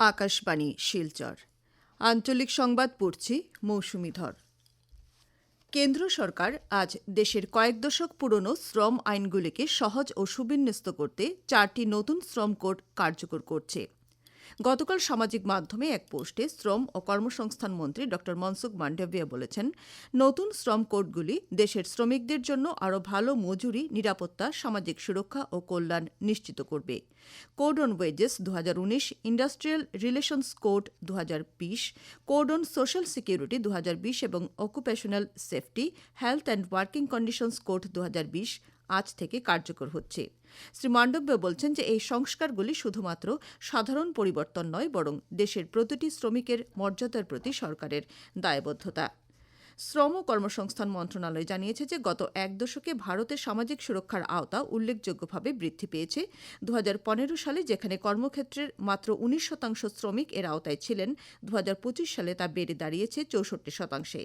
আকাশবাণী, শিলচর। আঞ্চলিক সংবাদ পড়ছি মৌসুমি ধর কেন্দ্র সরকার আজ দেশের কয়েক দশক পুরনো শ্রম আইনগুলিকে সহজ ও সুবিন্যস্ত করতে চারটি নতুন শ্রম কোড কার্যকর করছে। গতকাল সামাজিক মাধ্যমে এক পোস্টে শ্রম ও কর্মসংস্থান মন্ত্রী ড মনসুখ মান্ডাভিয়া বলেছেন, নতুন শ্রম কোডগুলি দেশের শ্রমিকদের জন্য আরও ভালো মজুরি, নিরাপত্তা, সামাজিক সুরক্ষা ও কল্যাণ নিশ্চিত করবে। কোড অন ওয়েজেস দু হাজার উনিশ, ইন্ডাস্ট্রিয়াল রিলেশনস কোড দু হাজার বিশ, কোড অন সোশ্যাল সিকিউরিটি দু হাজার বিশ এবং occupational safety, health and working conditions code দু হাজার বিশ আজ থেকে কার্যকর হচ্ছে। শ্রী মান্ডব্য বলছেন যে, এই সংস্কারগুলি শুধুমাত্র সাধারণ পরিবর্তন নয়, বরং দেশের প্রতিটি শ্রমিকের মর্যাদার প্রতি সরকারের দায়বদ্ধতা। শ্রম ও কর্মসংস্থান মন্ত্রণালয় জানিয়েছে যে গত এক দশকে ভারতের সামাজিক সুরক্ষার আওতা উল্লেখযোগ্যভাবে বৃদ্ধি পেয়েছে। দু হাজার পনেরো সালে যেখানে কর্মক্ষেত্রের মাত্র উনিশ শতাংশ শ্রমিক এর আওতায় ছিলেন দু হাজার পঁচিশ সালে তা বেড়ে দাঁড়িয়েছে চৌষট্টি শতাংশে।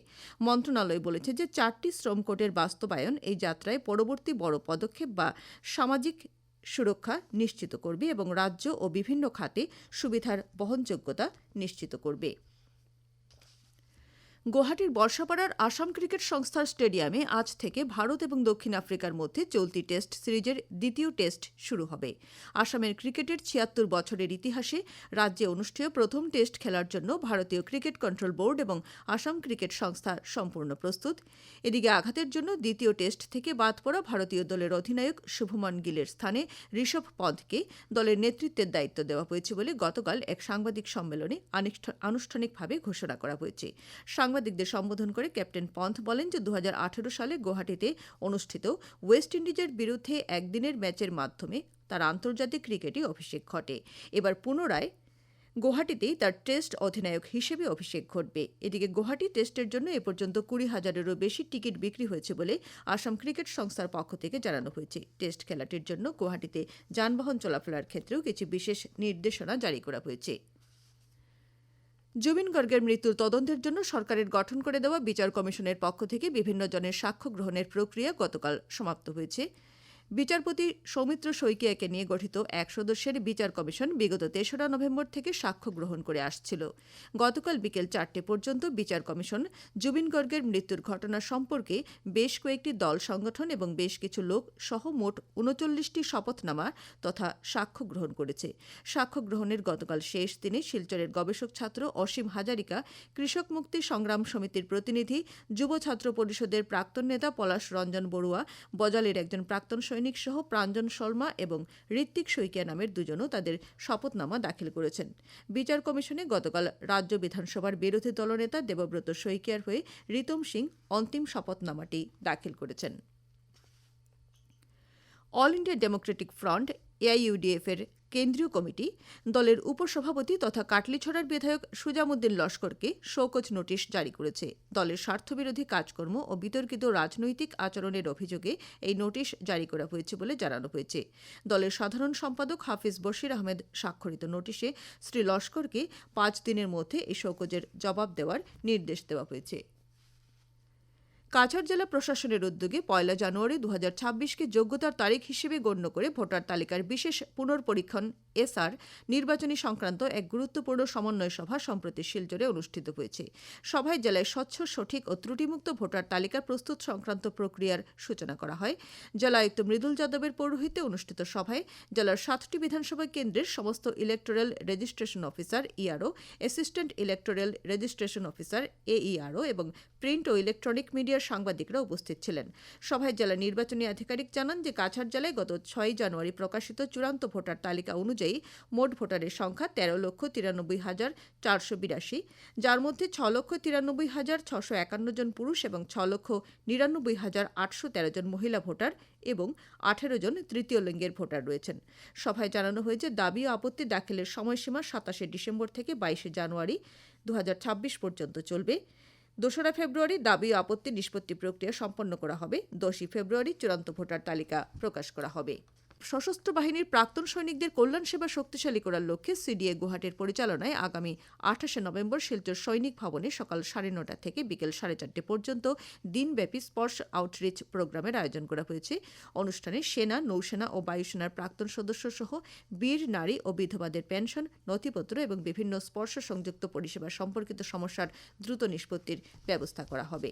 মন্ত্রণালয় বলেছে যে চারটি শ্রম কোডের বাস্তবায়ন এই যাত্রায় পরবর্তী বড় পদক্ষেপ বা সামাজিক সুরক্ষা নিশ্চিত করবে এবং রাজ্য ও বিভিন্ন খাতে সুবিধার বহনযোগ্যতা নিশ্চিত করবে। গুয়াহাটির বর্ষাপাড়ার আসাম ক্রিকেট সংস্থার স্টেডিয়ামে আজ থেকে ভারত এবং দক্ষিণ আফ্রিকার মধ্যে চলতি টেস্ট সিরিজের দ্বিতীয় টেস্ট শুরু হবে। আসামের ক্রিকেটের ছিয়াত্তর বছরের ইতিহাসে রাজ্যে অনুষ্ঠেয় প্রথম টেস্ট খেলার জন্য ভারতীয় ক্রিকেট কন্ট্রোল বোর্ড এবং আসাম ক্রিকেট সংস্থা সম্পূর্ণ প্রস্তুত। এদিকে আঘাতের জন্য দ্বিতীয় টেস্ট থেকে বাদ পড়া ভারতীয় দলের অধিনায়ক শুভমন গিলের স্থানে ঋষভ পদকে দলের নেতৃত্বের দায়িত্ব দেওয়া হয়েছে বলে গতকাল এক সাংবাদিক সম্মেলনে আনুষ্ঠানিকভাবে ঘোষণা করা হয়েছে। সাংবাদিকদের সম্বোধন করে ক্যাপ্টেন পন্থ বলেন যে দু হাজার আঠেরো সালে গুয়াহাটিতে অনুষ্ঠিত ওয়েস্ট ইন্ডিজের বিরুদ্ধে একদিনের ম্যাচের মাধ্যমে তার আন্তর্জাতিক ক্রিকেটে অভিষেক ঘটে। এবার পুনরায় গুয়াহাটিতেই তার টেস্ট অধিনায়ক হিসেবে অভিষেক ঘটবে। এদিকে গুয়াহাটি টেস্টের জন্য এ পর্যন্ত কুড়ি হাজারেরও বেশি টিকিট বিক্রি হয়েছে বলে আসাম ক্রিকেট সংস্থার পক্ষ থেকে জানানো হয়েছে। টেস্ট খেলাটির জন্য গুয়াহাটিতে যানবাহন চলাফেরার ক্ষেত্রেও কিছু বিশেষ নির্দেশনা জারি করা হয়েছে। জুবিন গর্গের মৃত্যুর তদন্তের জন্য সরকারের গঠন করে দেওয়া বিচার কমিশনের পক্ষ থেকে বিভিন্ন জনের সাক্ষ্য গ্রহণের প্রক্রিয়া গতকাল সমাপ্ত হয়েছে। বিচারপতি সৌমিত্র শইকিয়াকে নিয়ে গঠিত এক সদস্যের বিচার কমিশন বিগত তেসরা নভেম্বর থেকে সাক্ষ্য গ্রহণ করে আসছিল। গতকাল বিকেল চারটে পর্যন্ত বিচার কমিশন জুবিন গর্গের মৃত্যুর ঘটনা সম্পর্কে বেশ কয়েকটি দল সংগঠন এবং বেশ কিছু লোক সহ মোট উনচল্লিশটি শপথনামা তথা সাক্ষ্য গ্রহণ করেছে। সাক্ষ্য গ্রহণের গতকাল শেষ দিনে শিলচরের গবেষক ছাত্র অসীম হাজারিকা, কৃষক মুক্তি সংগ্রাম সমিতির প্রতিনিধি, যুব ছাত্র পরিষদের প্রাক্তন নেতা পলাশ রঞ্জন বড়ুয়া, বজালের একজন প্রাক্তন সৈনিক সহ প্রাঞ্জন শর্মা এবং ঋত্বিক শইকিয়া নামের দুজনও তাদের শপথনামা দাখিল করেছেন। বিচার কমিশনে গতকাল রাজ্য বিধানসভার বিরোধী দলনেতা দেবব্রত শইকিয়ার হয়ে রিতম সিং অন্তিম শপথনামাটি দাখিল করেছেন। All India democratic front AIUDF এর কেন্দ্রীয় কমিটি, দলের উপসভাপতি তথা কাটলিছড়ার বিধায়ক সুজামুদ্দিন লস্করকে শোকজ নোটিশ জারি করেছে। দলের স্বার্থবিরোধী কাজকর্ম ও বিতর্কিত রাজনৈতিক আচরণের অভিযোগে এই নোটিশ জারি করা হয়েছে বলে জানানো হয়েছে। দলের সাধারণ সম্পাদক হাফিজ বশির আহমেদ স্বাক্ষরিত নোটিশে শ্রী লস্করকে পাঁচ দিনের মধ্যে এই শোকজের জবাব দেওয়ার নির্দেশ দেওয়া হয়েছে। কাছাড় জেলা প্রশাসনের উদ্যোগে পয়লা জানুয়ারি দু ছাব্বিশকে যোগ্যতার তারিখ হিসেবে গণ্য করে ভোটার তালিকার বিশেষ পুনর্পরীক্ষণ এসআর নির্বাচনী সংক্রান্ত এক গুরুত্বপূর্ণ সমন্বয় সভা সম্প্রতি শিলচরে অনুষ্ঠিত হয়েছে। সভায় জেলায় স্বচ্ছ, সঠিক ও ত্রুটিমুক্ত ভোটার তালিকা প্রস্তুত সংক্রান্ত প্রক্রিয়ার সূচনা করা হয়। জেলা আয়ুক্ত মৃদুল যাদবের পৌরোহিত্যে অনুষ্ঠিত সভায় জেলার সাতটি বিধানসভা কেন্দ্রের সমস্ত electoral registration officer ERO, assistant electoral registration officer AERO এবং প্রিন্ট ও ইলেকট্রনিক মিডিয়ার সাংবাদিকরা উপস্থিত ছিলেন। সভায় জেলা নির্বাচনী আধিকারিক জানান যে কাছাড় জেলায় গত ছয় জানুয়ারি প্রকাশিত চূড়ান্ত ভোটার তালিকা অনুযায়ী মোট ভোটারের সংখ্যা তেরো লক্ষ তিরানব্বই হাজার চারশো বিরাশি। যার মধ্যে ছ লক্ষ তিরানব্বই হাজার ছশো একান্ন জন পুরুষ এবং ছ লক্ষ নিরানব্বই হাজার আটশো তেরো জন মহিলা ভোটার এবং আঠেরো জন তৃতীয় লিঙ্গের ভোটার রয়েছেন। সভায় জানানো হয়েছে, দাবি ও আপত্তি দাখিলের সময়সীমা সাতাশে ডিসেম্বর থেকে বাইশে জানুয়ারি দু হাজার ছাব্বিশ পর্যন্ত চলবে। দোসরা ফেব্রুয়ারি দাবি ও আপত্তি নিষ্পত্তি প্রক্রিয়া সম্পন্ন করা হবে। দশই ফেব্রুয়ারি চূড়ান্ত ভোটার তালিকা প্রকাশ করা হবে। সশস্ত্র বাহিনীর প্রাক্তন সৈনিকদের কল্যাণ সেবা শক্তিশালী করার লক্ষ্যে সিডিএ গুয়াহাটির পরিচালনায় আগামী আঠাশে নভেম্বর শিলচর সৈনিক ভবনে সকাল সাড়ে নটা থেকে বিকেল সাড়ে চারটে পর্যন্ত দিনব্যাপী স্পর্শ আউটরিচ প্রোগ্রামের আয়োজন করা হয়েছে। অনুষ্ঠানে সেনা, নৌসেনা ও বায়ুসেনার প্রাক্তন সদস্য সহ বীর, নারী ও বিধবাদের পেনশন, নথিপত্র এবং বিভিন্ন স্পর্শ সংযুক্ত পরিষেবা সম্পর্কিত সমস্যার দ্রুত নিষ্পত্তির ব্যবস্থা করা হবে।